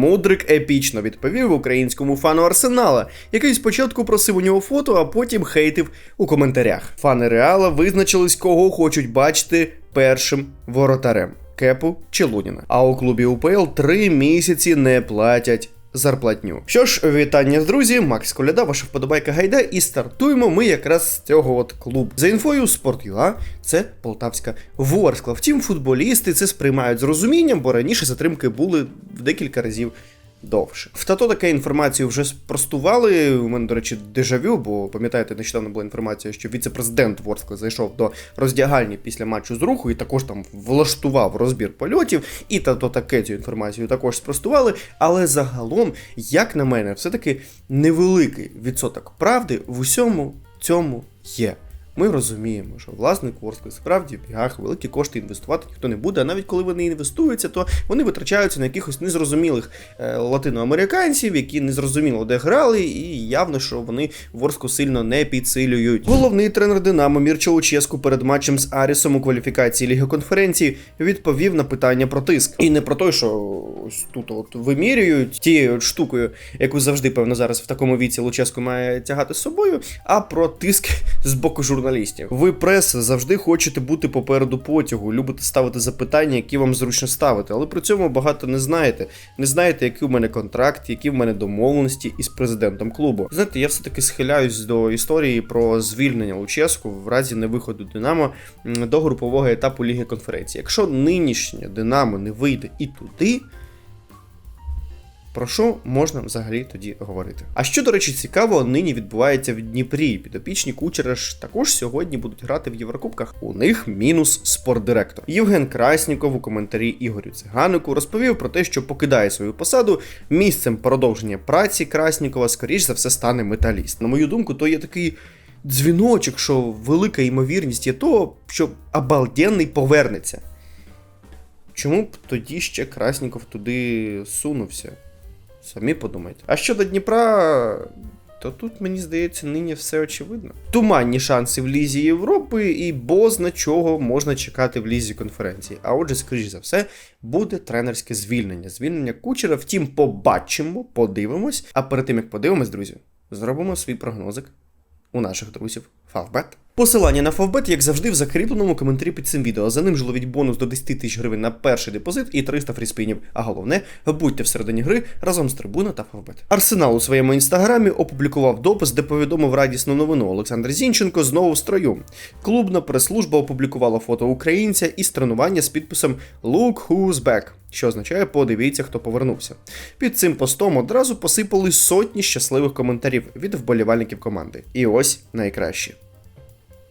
Мудрик епічно відповів українському фану Арсенала, який спочатку просив у нього фото, а потім хейтив у коментарях. Фани Реала визначились, кого хочуть бачити першим воротарем. Кепу чи Луніна. А у клубі УПЛ три місяці не платять зарплатню. Що ж, вітання, друзі, Макс Коляда, ваша вподобайка гайда, і стартуємо ми якраз з цього от клубу. За інфою Спорт.ЮА це полтавська Ворскла. Втім, футболісти це сприймають з розумінням, бо раніше затримки були в декілька разів довше. В тато таке інформацію вже спростували. У мене, до речі, дежавю, бо пам'ятаєте, нещодавно була інформація, що віце-президент Ворскли зайшов до роздягальні після матчу з руху і також там влаштував розбір польотів, і тато таке цю інформацію також спростували. Але загалом, як на мене, все-таки невеликий відсоток правди в усьому цьому є. Ми розуміємо, що власник Ворскли справді в бігах великі кошти інвестувати ніхто не буде. А навіть коли вони інвестуються, то вони витрачаються на якихось незрозумілих е, латиноамериканців, які незрозуміло де грали, і явно, що вони Ворску сильно не підсилюють. Головний тренер Динамо Мірчо Луческу перед матчем з Арісом у кваліфікації Ліги конференції відповів на питання про тиск. І не про те, що ось тут от вимірюють тією штукою, яку завжди, певно, зараз в такому віці Луческу має тягати з собою, а про тиск з боку журналістів. Ви прес завжди хочете бути попереду потягу, любите ставити запитання, які вам зручно ставити, але при цьому багато не знаєте. Не знаєте, який у мене контракт, які в мене домовленості із президентом клубу. Знаєте, я все-таки схиляюсь до історії про звільнення Луческу в разі невиходу Динамо до групового етапу Ліги конференції. Якщо нинішнє Динамо не вийде і туди. Про що можна взагалі тоді говорити? А що, до речі, цікаво, нині відбувається в Дніпрі. Підопічні кучера ж також сьогодні будуть грати в Єврокубках. У них мінус спортдиректор. Євген Красніков у коментарі Ігорю Циганику розповів про те, що покидає свою посаду. Місцем продовження праці Краснікова, скоріш за все, стане металіст. На мою думку, то є такий. Дзвіночок, що велика ймовірність є того, що обалденний повернеться. Чому б тоді ще Красніков туди сунувся? Самі подумайте. А щодо Дніпра, то тут, мені здається, нині все очевидно. Туманні шанси в Лізі Європи, і бозна чого можна чекати в Лізі конференції. А отже, скоріш за все, буде тренерське звільнення. Звільнення кучера, втім, побачимо, подивимось. А перед тим як подивимось, друзі, зробимо свій прогнозик у наших друзів Фавбет. Посилання на Фавбет, як завжди, в закріпленому коментарі під цим відео. За ним ж ловіть бонус до 10 тисяч гривень на перший депозит і 300 фріспінів. А головне, будьте всередині гри разом з трибуна та Фавбет. Арсенал у своєму інстаграмі опублікував допис, де повідомив радісну новину. Олександр Зінченко знову в строю. Клубна прес-служба опублікувала фото українця із тренування з підписом Look who's back, що означає подивіться, хто повернувся. Під цим постом одразу посипали сотні щасливих коментарів від вболівальників команди. І ось найкращі.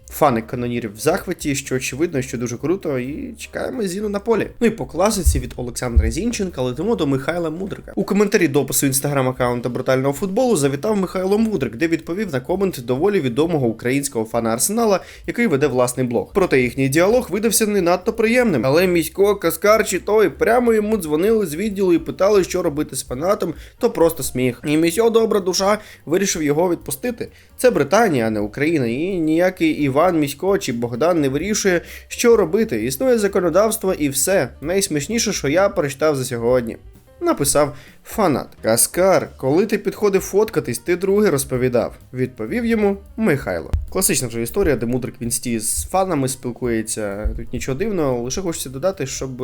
Фани канонірів в захваті, що очевидно, що дуже круто, і чекаємо Зіну на полі. Ну і по класиці від Олександра Зінченка летимо до Михайла Мудрика. У коментарі допису інстаграм-аккаунта брутального футболу завітав Михайло Мудрик, де відповів на комент доволі відомого українського фана Арсенала, який веде власний блог. Проте їхній діалог видався не надто приємним. Але місько Каскар чи той прямо йому дзвонили з відділу і питали, що робити з фанатом, то просто сміх. І місьо добра душа вирішив його відпустити. Це Британія, а не Україна, і ніякий Іван Місько чи Богдан не вирішує, що робити. Існує законодавство і все. Найсмішніше, що я прочитав за сьогодні. Написав фанат. Каскар, коли ти підходив фоткатись, ти другий розповідав. Відповів йому Михайло. Класична вже історія, де мудрик в інсті з фанами спілкується. Тут нічого дивного, лише хочеться додати, щоб.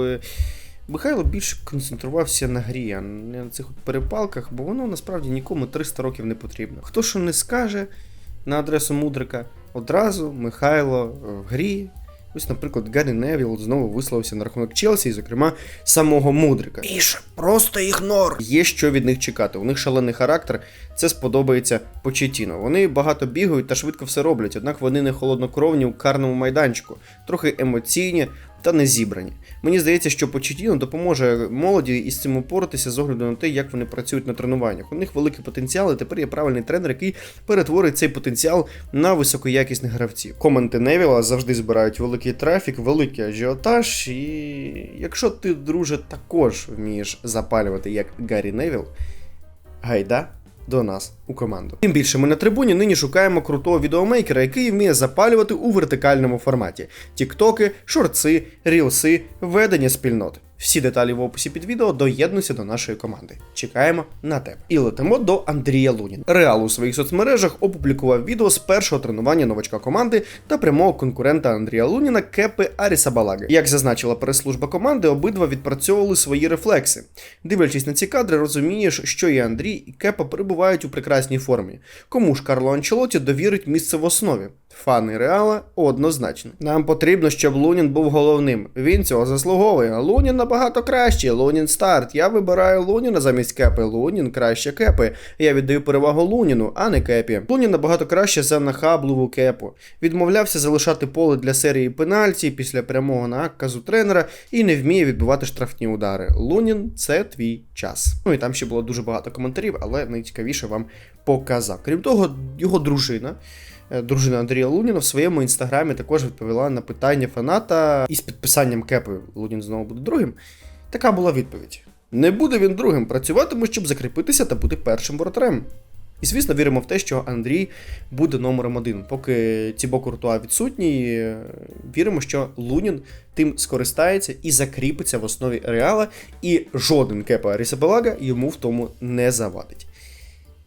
Михайло більше концентрувався на грі, а не на цих перепалках, бо воно насправді нікому 300 років не потрібно. Хто що не скаже на адресу Мудрика, одразу Михайло в грі. Ось, наприклад, Гаррі Невіл знову висловився на рахунок Челсі, і, зокрема, самого Мудрика. Міш, просто ігнор. Є що від них чекати. У них шалений характер, це сподобається Почетіно. Вони багато бігають та швидко все роблять, однак вони не холоднокровні у карному майданчику, трохи емоційні та не зібрані. Мені здається, що Почетіно допоможе молоді із цим упоратися з огляду на те, як вони працюють на тренуваннях. У них великий потенціал, і тепер є правильний тренер, який перетворить цей потенціал на високоякісних гравців. Коменти Невіла завжди збирають великий трафік, великий ажіотаж. І якщо ти, друже, також вмієш запалювати як Гаррі Невіл, гайда до нас у команду. Тим більше ми на трибуні нині шукаємо крутого відеомейкера, який вміє запалювати у вертикальному форматі: тіктоки, шорти, рілси, ведення спільнот. Всі деталі в описі під відео доєднуйся до нашої команди. Чекаємо на тебе. І летимо до Андрія Луніна. Реал у своїх соцмережах опублікував відео з першого тренування новачка команди та прямого конкурента Андрія Луніна Кепи Аріса Балаги. Як зазначила прес-служба команди, обидва відпрацьовували свої рефлекси. Дивлячись на ці кадри, розумієш, що і Андрій, і Кепа перебувають у прекрасній формі. Кому ж Карло Анчелоті довірить місце в основі? Фани Реала однозначно. Нам потрібно, щоб Лунін був головним. Він цього заслуговує. Лунін набагато краще. Лунін старт. Я вибираю Луніна замість кепи. Лунін краще кепи. Я віддаю перевагу Луніну, а не кепі. Лунін набагато краще за нахабливу кепу. Відмовлявся залишати поле для серії пенальті після прямого наказу тренера і не вміє відбивати штрафні удари. Лунін це твій час. Ну і там ще було дуже багато коментарів, але найцікавіше вам показав. Крім того, його дружина. Е, Дружина Андрія Луніна в своєму інстаграмі також відповіла на питання фаната із підписанням кепи Лунін знову буде другим. Така була відповідь: не буде він другим, працюватиме, щоб закріпитися та бути першим воротарем. І звісно, віримо в те, що Андрій буде номером один. Поки Тібо Куртуа відсутній, е, віримо, що Лунін тим скористається і закріпиться в основі реала, і жоден кепа Арісабелага йому в тому не завадить.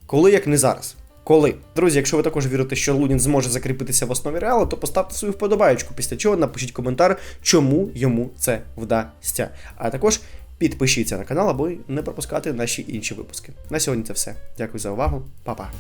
Коли як не зараз. Коли? Друзі, якщо ви також вірите, що Лунін зможе закріпитися в основі реалу, то поставте свою вподобаєчку, після чого напишіть коментар, чому йому це вдасться. А також підпишіться на канал, аби не пропускати наші інші випуски. На сьогодні це все. Дякую за увагу, Па-па.